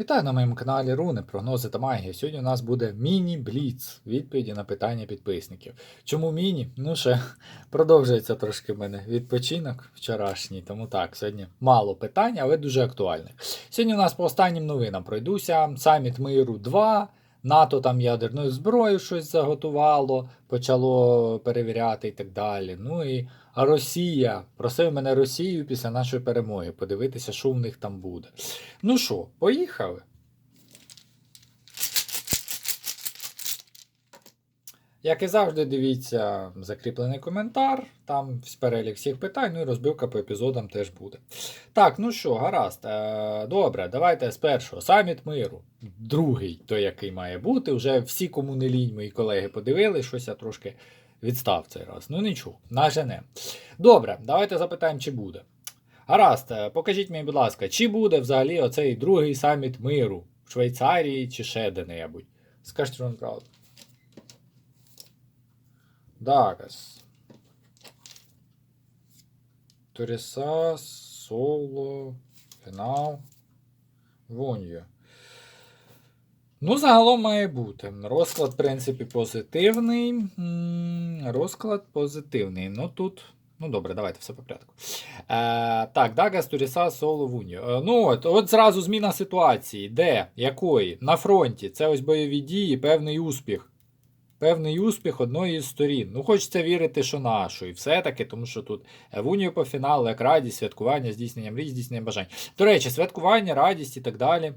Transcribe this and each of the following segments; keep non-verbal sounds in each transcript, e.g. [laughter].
Вітаю на моєму каналі Руни, прогнози та магія. Сьогодні у нас буде міні-бліц, відповіді на питання підписників. Чому міні? Ну ще [laughs] продовжується трошки в мене відпочинок вчорашній, тому так, сьогодні мало питань, але дуже актуальних. Сьогодні у нас по останнім новинам пройдуся. Саміт миру 2. НАТО там ядерною зброєю щось заготувало, почало перевіряти і так далі. Ну і Росія. Просив мене Росію після нашої перемоги подивитися, що в них там буде. Ну що, поїхали? Як і завжди, дивіться закріплений коментар, там перелік всіх питань, ну і розбивка по епізодам теж буде. Так, ну що, гаразд. Е, добре, давайте з першого. Саміт миру. Другий, той, який має бути. Вже всі, кому не лінь, мої колеги подивились, щось я трошки відстав цей раз. Ну нічого, нажене. Добре, давайте запитаємо, чи буде. Гаразд, е, покажіть мені, будь ласка, чи буде взагалі оцей другий саміт миру в Швейцарії чи ще де-небудь? Скажіть правду. Дагас. Торіса, соло, фінал. Вонью. Ну, загалом має бути. Розклад, в принципі, позитивний. Розклад позитивний. Ну тут. Ну, добре, давайте все по порядку. Е, так, Дагас, Туріса, Соло, Вуньо. Е, ну, от, от зразу зміна ситуації. Де? Якої? На фронті. Це ось бойові дії, певний успіх. Певний успіх одної з сторін. Ну, хочеться вірити, що нашої. Все-таки, тому що тут е, в по фіналу, як радість, святкування, здійснення мрій, здійснення бажань. До речі, святкування, радість і так далі.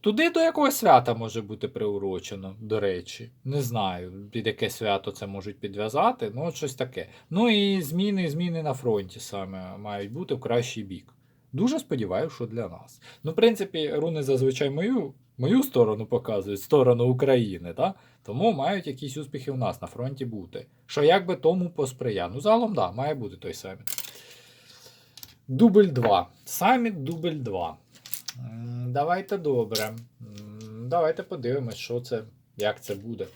Туди до якогось свята може бути приурочено, до речі. Не знаю, під яке свято це можуть підв'язати, ну щось таке. Ну і зміни, зміни на фронті саме мають бути в кращий бік. Дуже сподіваюся, що для нас. Ну, в принципі, руни зазвичай мою, мою сторону показують, сторону України, так? тому мають якісь успіхи у нас на фронті бути. Що як би тому посприяє. Ну, загалом, да, має бути той саміт. Дубль 2. Саміт дубль 2. Давайте добре. Давайте подивимось, що це, як це буде.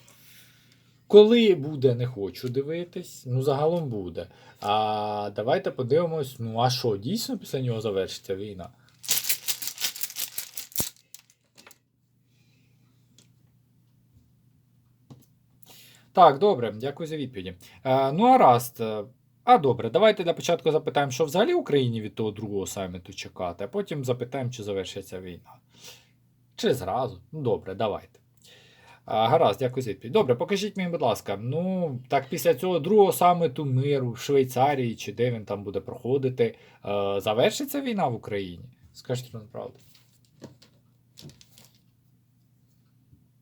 Коли буде, не хочу дивитись. Ну, загалом буде. А давайте подивимось, ну а що, дійсно після нього завершиться війна? Так, добре, дякую за відповіді. Е, ну, а раз. А добре, давайте для початку запитаємо, що взагалі Україні від того другого саміту чекати, а потім запитаємо, чи завершиться війна. Чи зразу? Ну, добре, давайте. А, гаразд, дякую за відповідь. Добре, покажіть мені, будь ласка, ну, так після цього другого саміту миру в Швейцарії, чи де він там буде проходити, е, завершиться війна в Україні? Скажіть вам правду.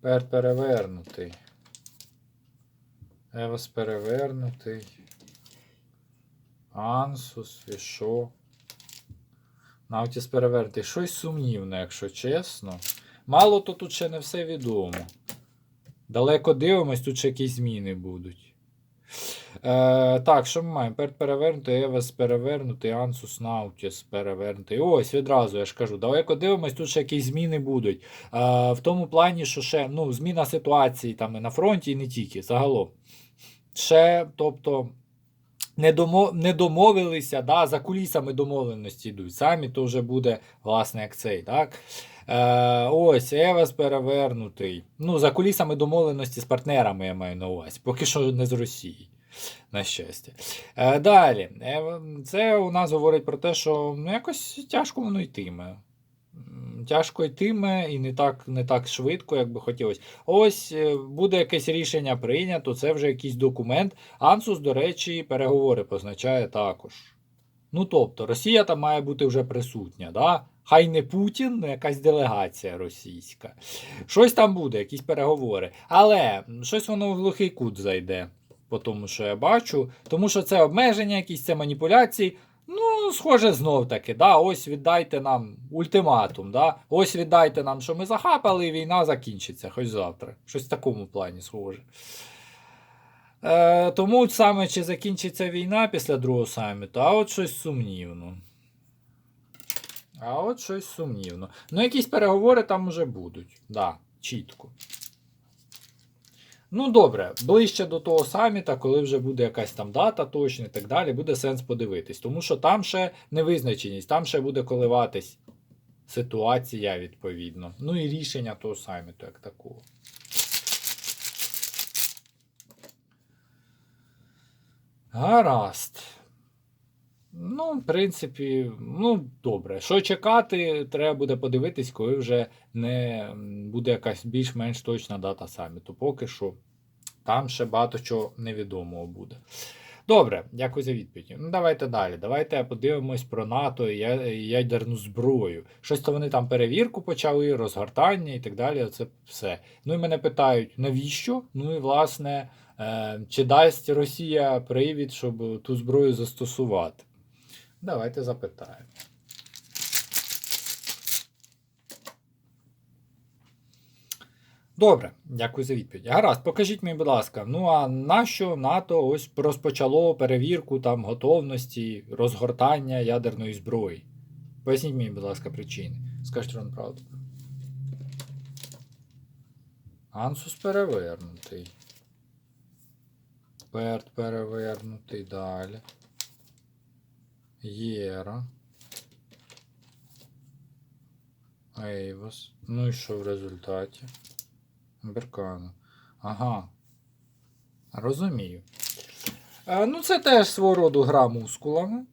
Перт перевернутий. Евас перевернутий. Ансус, і що? Навтіс перевернутий. Щось сумнівне, якщо чесно. Мало то тут ще не все відомо. Далеко дивимось, тут ще якісь зміни будуть. Е, так, що ми маємо? Перт перевернутий, Евес перевернутий, Ансус Наутіс перевернутий. Ось відразу я ж кажу. Далеко дивимось, тут ще якісь зміни будуть. Е, в тому плані, що ще ну, зміна ситуації там і на фронті, і не тільки. Загалом. Ще, тобто. Не, домо, не домовилися, да, за кулісами домовленості йдуть. Самі то вже буде, власне, як цей. так. Е, ось, Евас перевернутий. Ну, за кулісами домовленості з партнерами я маю на увазі. Поки що не з Росії. На щастя. Е, далі. Е, це у нас говорить про те, що ну, якось тяжко воно йтиме. Тяжко йтиме і не так, не так швидко, як би хотілося. Ось е, буде якесь рішення прийнято, це вже якийсь документ. Ансус, до речі, переговори позначає також. Ну тобто, Росія там має бути вже присутня. Да? Хай не Путін, ну якась делегація російська. Щось там буде, якісь переговори. Але щось воно в глухий кут зайде, по тому, що я бачу. Тому що це обмеження, якісь це маніпуляції. Ну, схоже, знов таки, да, ось віддайте нам ультиматум, да, ось віддайте нам, що ми захапали, і війна закінчиться, хоч завтра. Щось в такому плані схоже. Е, тому саме чи закінчиться війна після другого саміту, а от щось сумнівно. А от щось сумнівно. Ну, якісь переговори там уже будуть. Да, чітко. Ну, добре, ближче до того саміта, коли вже буде якась там дата точна і так далі, буде сенс подивитись. Тому що там ще невизначеність, там ще буде коливатись ситуація відповідно. Ну і рішення того саміту, як такого. Гаразд. Ну, в принципі, ну, добре. Що чекати, треба буде подивитись, коли вже не буде якась більш-менш точна дата саміту. Поки що там ще багато чого невідомого буде. Добре, дякую за відповідь. Ну, давайте далі. Давайте подивимось про НАТО і ядерну зброю. Щось то вони там перевірку почали, розгортання і так далі. Це все. Ну і мене питають, навіщо? Ну і власне, е, чи дасть Росія привід, щоб ту зброю застосувати? Давайте запитаємо. Добре, дякую за відповідь. Гаразд, покажіть мені, будь ласка, ну а нащо НАТО ось розпочало перевірку там готовності розгортання ядерної зброї? Поясніть мені, будь ласка, причини. Скажіть вам правду. Ансус перевернутий. Перт перевернутий далі. Єра. Ейвос. Ну і що в результаті? Беркана. Ага. Розумію. Е, ну, це теж свого роду гра мускулами.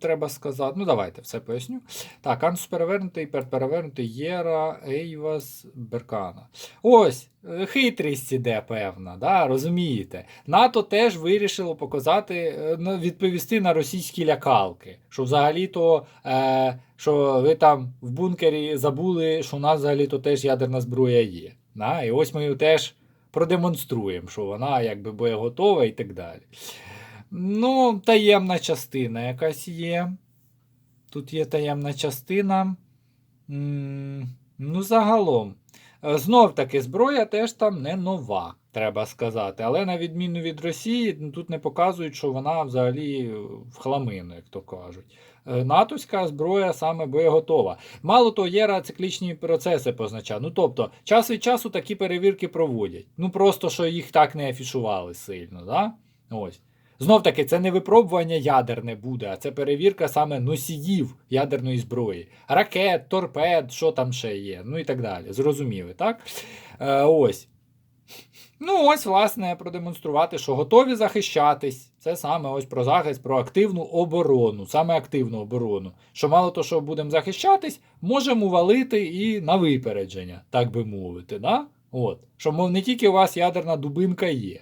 Треба сказати. Ну, давайте все поясню. Так, Ансус перевернутий, перевернутий, Єра, Ейвас, Беркана. Ось, е, хитрість іде, певна, да, розумієте. НАТО теж вирішило показати, е, відповісти на російські лякалки. Що взагалі-то, е, що ви там в бункері забули, що у нас взагалі-то теж ядерна зброя є. Да? І ось ми її теж продемонструємо, що вона якби боєготова і так далі. Ну, таємна частина якась є. Тут є таємна частина. Ну, загалом. Знов таки, зброя теж там не нова, треба сказати. Але на відміну від Росії, тут не показують, що вона взагалі в хламину, як то кажуть. Е, Натовська зброя саме боєготова. Мало того, є циклічні процеси позначає. Ну тобто, час від часу такі перевірки проводять. Ну просто що їх так не афішували сильно. Да? Ось. Знов таки, це не випробування ядерне буде, а це перевірка саме носіїв ядерної зброї. Ракет, торпед, що там ще є, ну і так далі. Зрозуміли, так? Е, ось. Ну, ось, власне, продемонструвати, що готові захищатись. Це саме ось про захист, про активну оборону, саме активну оборону. Що мало того, що будемо захищатись, можемо валити і на випередження, так би мовити. Да? От. Що, мов, не тільки у вас ядерна дубинка є.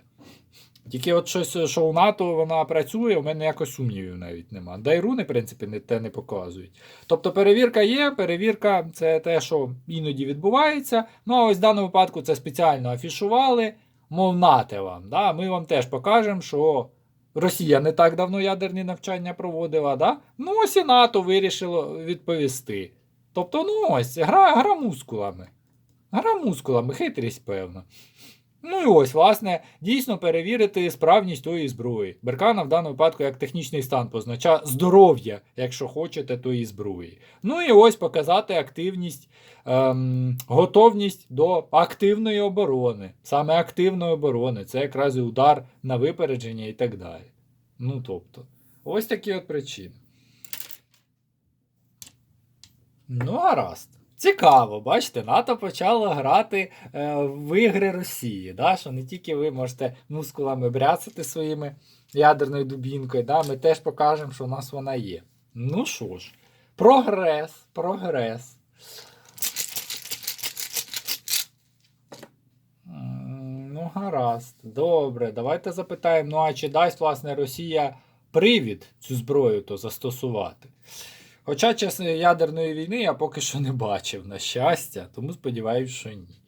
Тільки от щось, що у НАТО вона працює, у мене якось сумнівів навіть нема. Дайруни, в принципі, не, те не показують. Тобто перевірка є, перевірка це те, що іноді відбувається. Ну а ось в даному випадку це спеціально афішували, мов нате вам. Да? Ми вам теж покажемо, що Росія не так давно ядерні навчання проводила. Да? Ну ось і НАТО вирішило відповісти. Тобто, ну ось, гра, гра мускулами. Гра мускулами, хитрість, певно. Ну і ось, власне, дійсно перевірити справність тої зброї. Беркана в даному випадку як технічний стан позначає здоров'я, якщо хочете, тої зброї. Ну і ось показати активність, ем, готовність до активної оборони. Саме активної оборони. Це якраз і удар на випередження і так далі. Ну тобто, ось такі от причини. Ну, гаразд. Цікаво, бачите, НАТО почало грати е, в ігри Росії. Да? Що не тільки ви можете мускулами бряцати своїми ядерною дубінкою, да? ми теж покажемо, що у нас вона є. Ну що ж, прогрес, прогрес. Ну, гаразд. Добре, давайте запитаємо, ну а чи дасть власне Росія привід цю зброю то застосувати? Хоча час ядерної війни я поки що не бачив, на щастя, тому сподіваюся, що ні.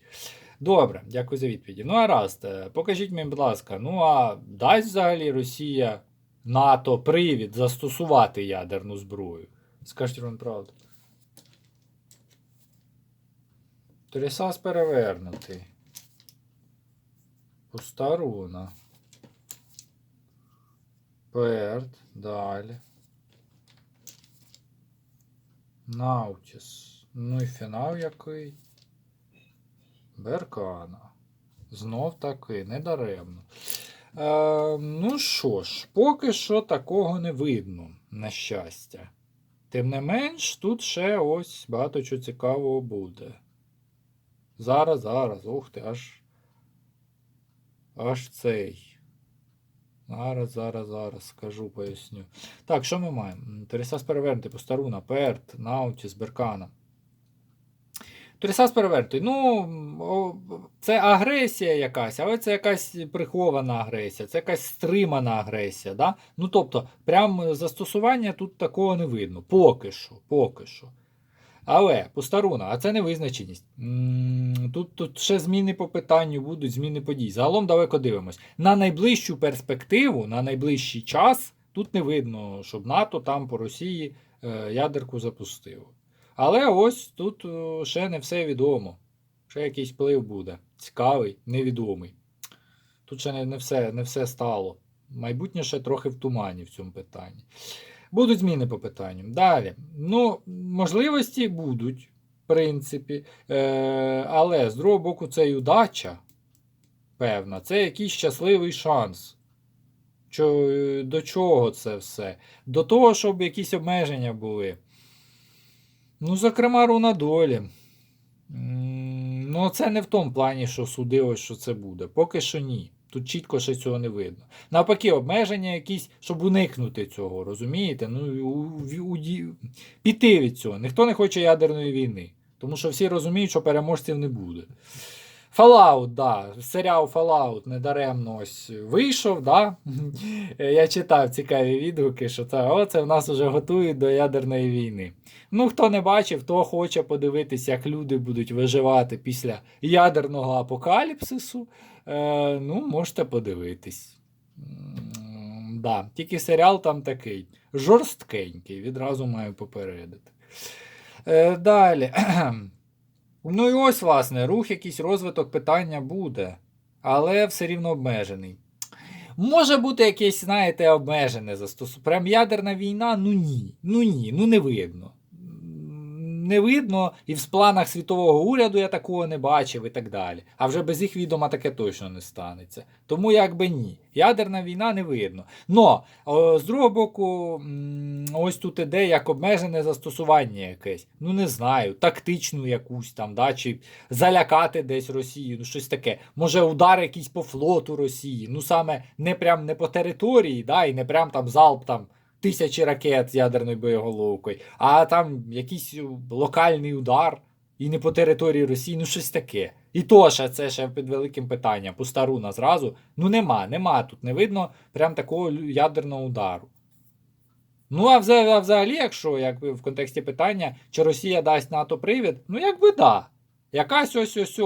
Добре, дякую за відповіді. Ну, гаразд, е, покажіть мені, будь ласка, ну а дасть взагалі Росія НАТО привід застосувати ядерну зброю? Скажіть вам правду. Трісас перевернутий. Пуста руна. Перт. Далі. Наутіс. Ну і фінал який. Беркана. Знов таки, недаремно. Е, ну що ж, поки що такого не видно, на щастя. Тим не менш, тут ще ось багато чого цікавого буде. Зараз, зараз, ух ти, аж. Аж цей. Зараз, зараз, зараз скажу, поясню. Так, що ми маємо? Торісас перевернутий, Постаруна, Перт, Наутіс, Беркана. Торісас перевернутий. Ну, це агресія якась, але це якась прихована агресія, це якась стримана агресія. Да? Ну, тобто, прям застосування тут такого не видно. Поки що, поки що. Але Постаруна, а це не визначеність. Тут, тут ще зміни по питанню будуть, зміни подій. Загалом далеко дивимось. На найближчу перспективу, на найближчий час, тут не видно, щоб НАТО там по Росії е, ядерку запустило. Але ось тут е, ще не все відомо. Ще якийсь вплив буде. Цікавий, невідомий. Тут ще не, не, все, не все стало. Майбутнє ще трохи в тумані в цьому питанні. Будуть зміни по питанню. Далі. Ну, можливості будуть, в принципі. Е, але з другого боку, це й удача. Певна, це якийсь щасливий шанс. Чо, до чого це все? До того, щоб якісь обмеження були. Ну, зокрема, руна долі. Ну, це не в тому плані, що судилось, що це буде. Поки що ні. Тут чітко ще цього не видно. Навпаки, обмеження якісь, щоб уникнути цього, розумієте? Ну, у, у, у- піти від цього. Ніхто не хоче ядерної війни. Тому що всі розуміють, що переможців не буде. Fallout, да. Серіал Fallout недаремно ось вийшов, да? Я читав цікаві відгуки, що це, о, це в нас вже готують до ядерної війни. Ну, хто не бачив, хто хоче подивитися, як люди будуть виживати після ядерного апокаліпсису, е, ну, можете подивитись. Да, тільки серіал там такий жорсткенький, відразу маю попередити. Е, далі. Ну і ось, власне, рух, якийсь розвиток питання буде, але все рівно обмежений. Може бути якесь, знаєте, обмежене застосування. Прям ядерна війна? Ну ні. Ну ні, ну не видно. Не видно, і в планах світового уряду я такого не бачив і так далі. А вже без їх відома таке точно не станеться. Тому якби ні. Ядерна війна не видно. Но, о, з другого боку, ось тут іде як обмежене застосування якесь. Ну не знаю, тактичну якусь там, да, чи залякати десь Росію, ну щось таке. Може удар якийсь по флоту Росії. Ну саме не прям не по території, да, і не прям там залп там тисячі ракет з ядерною боєголовкою, а там якийсь локальний удар. І не по території Росії, ну щось таке. І то ще це ще під великим питанням. Пустаруна зразу. Ну нема, нема тут, не видно прям такого ядерного удару. Ну, а взагалі, якщо якби в контексті питання, чи Росія дасть НАТО привід, ну якби да. Якась ось ось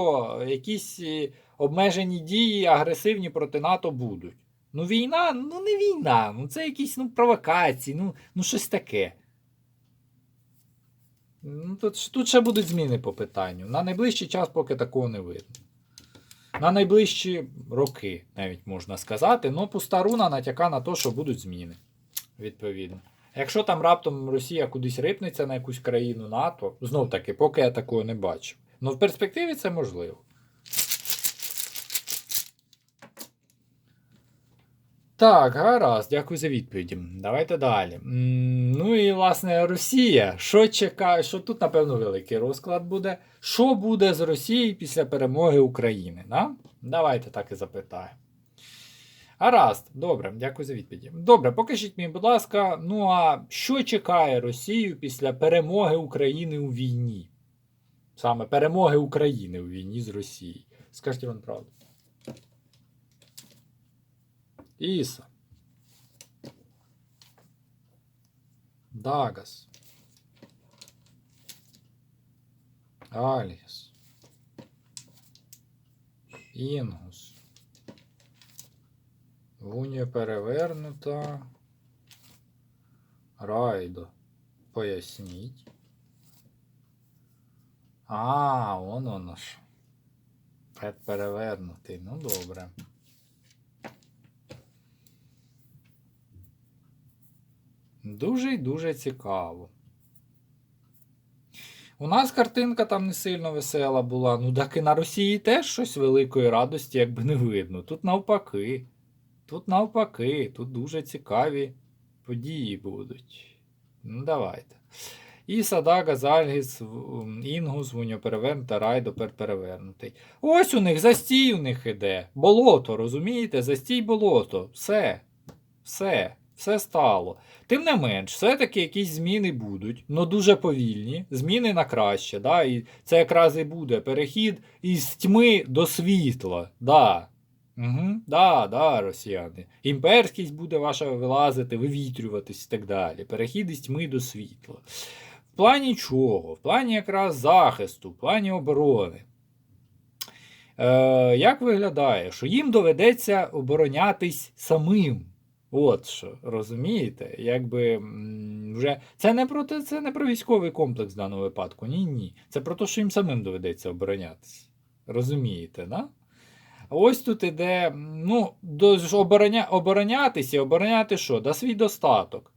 якісь е, обмежені дії агресивні проти НАТО будуть. Ну, війна, ну не війна, ну це якісь ну, провокації, ну, ну щось таке. Ну, тут, тут ще будуть зміни по питанню. На найближчий час поки такого не видно. На найближчі роки, навіть можна сказати, ну пуста руна натяка на те, що будуть зміни. Відповідно. Якщо там раптом Росія кудись рипнеться на якусь країну НАТО, знов таки, поки я такого не бачив. Ну в перспективі це можливо. Так, гаразд, дякую за відповіді. Давайте далі. Ну і власне Росія. Що чекає? Що тут, напевно, великий розклад буде? Що буде з Росією після перемоги України? Да? Давайте так і запитаємо. Гаразд, добре, дякую за відповіді. Добре, покажіть мені, будь ласка, ну а що чекає Росію після перемоги України у війні? Саме перемоги України у війні з Росією. Скажіть вам правду. Іса. Дагас. Аліс. Інгус. Гунія перевернута. Райдо. Поясніть. А, вон воно ж. Перевернутий. Ну добре. Дуже і дуже цікаво. У нас картинка там не сильно весела була. Ну так і на Росії теж щось великої радості, якби не видно. Тут навпаки. Тут навпаки, тут дуже цікаві події будуть. Ну, давайте. І Садага, Зальгіс, Інгус, Вуньоперевернута, Райдо перевернутий. Ось у них застій у них іде. Болото, розумієте? Застій болото. Все. Все. Все стало. Тим не менш, все-таки якісь зміни будуть, але дуже повільні. Зміни на краще. Да? І це якраз і буде перехід із тьми до світла. Да. Угу. Да, да, росіяни. Імперськість буде ваша вилазити, вивітрюватись і так далі. Перехід із тьми до світла. В плані чого? В плані якраз захисту, в плані оборони. Е, як виглядає, що їм доведеться оборонятись самим. От що, розумієте? Якби вже це не про це не про військовий комплекс в даному випадку. Ні, ні. Це про те, що їм самим доведеться оборонятися. Розумієте, да? Ось тут іде, ну, обороня, оборонятися, обороняти що? Да свій достаток.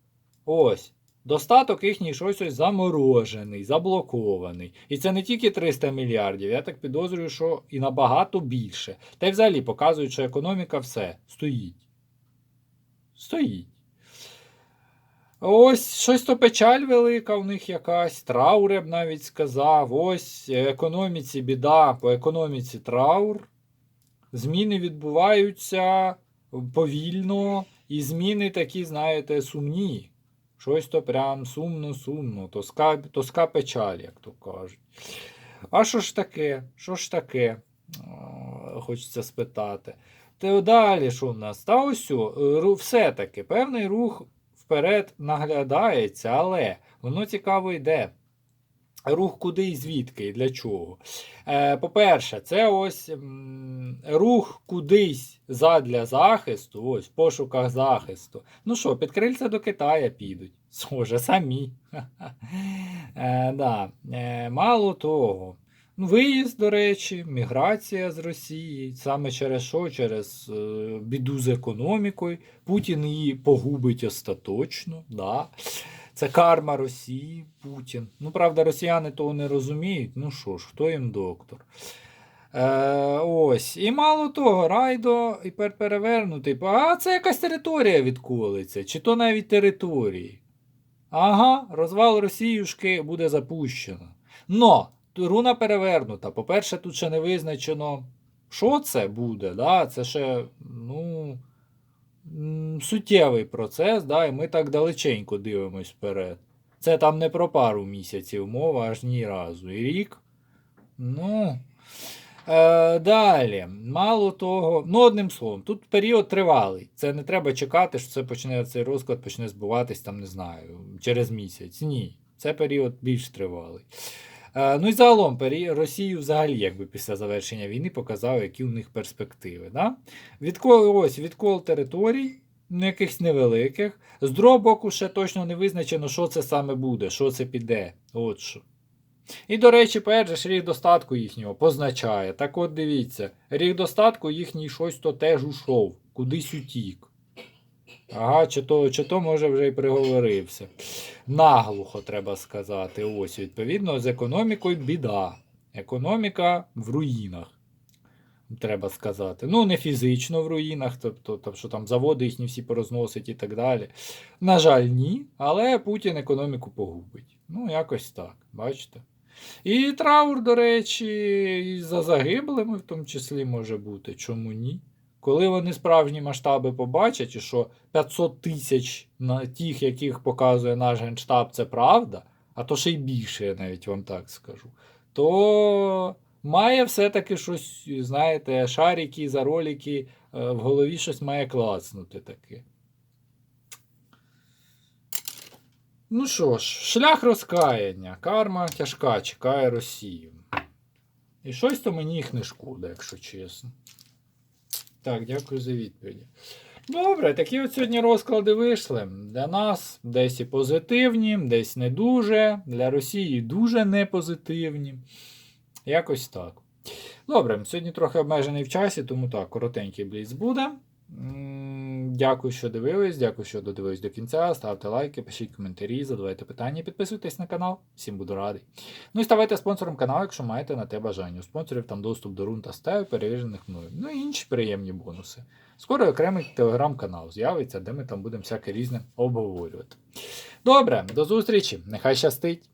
Ось. Достаток їхній щось ось заморожений, заблокований. І це не тільки 300 мільярдів, я так підозрюю, що і набагато більше. Та й взагалі показують, що економіка все стоїть. Стоїть. Ось щось то печаль велика в них якась, траур, я б навіть сказав. Ось е, економіці біда, по економіці траур. Зміни відбуваються повільно, і зміни такі, знаєте, сумні. Щось то прям сумно-сумно, тоска, тоска печаль, як то кажуть. А що ж таке? Що ж таке? Хочеться спитати. Далі, що в нас? Та ось о, все-таки певний рух вперед наглядається, але воно цікаво йде. Рух куди і звідки і для чого? Е, по-перше, це ось рух кудись задля захисту, ось в пошуках захисту. Ну що, під крильця до Китая підуть. Схоже, самі. [laughs] Е, да. е, мало того, ну, виїзд, до речі, міграція з Росії, саме через що? Через е, біду з економікою. Путін її погубить остаточно. Да. Це карма Росії, Путін. Ну, правда, росіяни того не розуміють. Ну що ж, хто їм доктор? Е, ось. І мало того, райдо і пер- перевернутий. А це якась територія відколиться, чи то навіть території. Ага, розвал Росіюшки буде запущено. Но руна перевернута. По-перше, тут ще не визначено, що це буде. Да? Це ще, ну суттєвий процес, да, і ми так далеченько дивимось вперед. Це там не про пару місяців мова, аж ні разу. І рік. Ну. Е, далі, мало того, ну одним словом, тут період тривалий. Це не треба чекати, що це почне цей розклад почне збуватись, там, не знаю, через місяць. Ні, це період більш тривалий. Е, ну і загалом Росію взагалі, якби після завершення війни показав, які у них перспективи. Да? Відкол, ось відкол територій, ну, якихось невеликих. З другого боку, ще точно не визначено, що це саме буде, що це піде. От що. І, до речі, перше ж рік достатку їхнього позначає. Так от дивіться, рік достатку їхній щось то теж ушов, кудись утік. Ага, чи то, чи то може вже й приговорився. Наглухо треба сказати. Ось, відповідно, з економікою біда. Економіка в руїнах. Треба сказати. Ну, не фізично в руїнах, тобто, тобто що там заводи їхні всі порозносить і так далі. На жаль, ні. Але Путін економіку погубить. Ну, якось так, бачите. І траур, до речі, і за загиблими в тому числі може бути. Чому ні? Коли вони справжні масштаби побачать, і що 500 тисяч на тих, яких показує наш генштаб, це правда, а то ще й більше, я навіть вам так скажу, то має все-таки щось, знаєте, шарики за ролики е, в голові щось має клацнути таке. Ну що ж, шлях розкаяння. Карма тяжка чекає Росію. І щось то мені їх не шкода, якщо чесно. Так, дякую за відповіді. Добре, такі от сьогодні розклади вийшли. Для нас десь і позитивні, десь не дуже. Для Росії дуже не позитивні. Якось так. Добре, сьогодні трохи обмежений в часі, тому так, коротенький бліц буде. Дякую, що дивились, дякую, що додивились до кінця. Ставте лайки, пишіть коментарі, задавайте питання, підписуйтесь на канал. Всім буду радий. Ну і ставайте спонсором каналу, якщо маєте на те бажання. У спонсорів там доступ до рун та стев, перевірених мною. Ну і інші приємні бонуси. Скоро окремий телеграм-канал з'явиться, де ми там будемо всяке різне обговорювати. Добре, до зустрічі. Нехай щастить.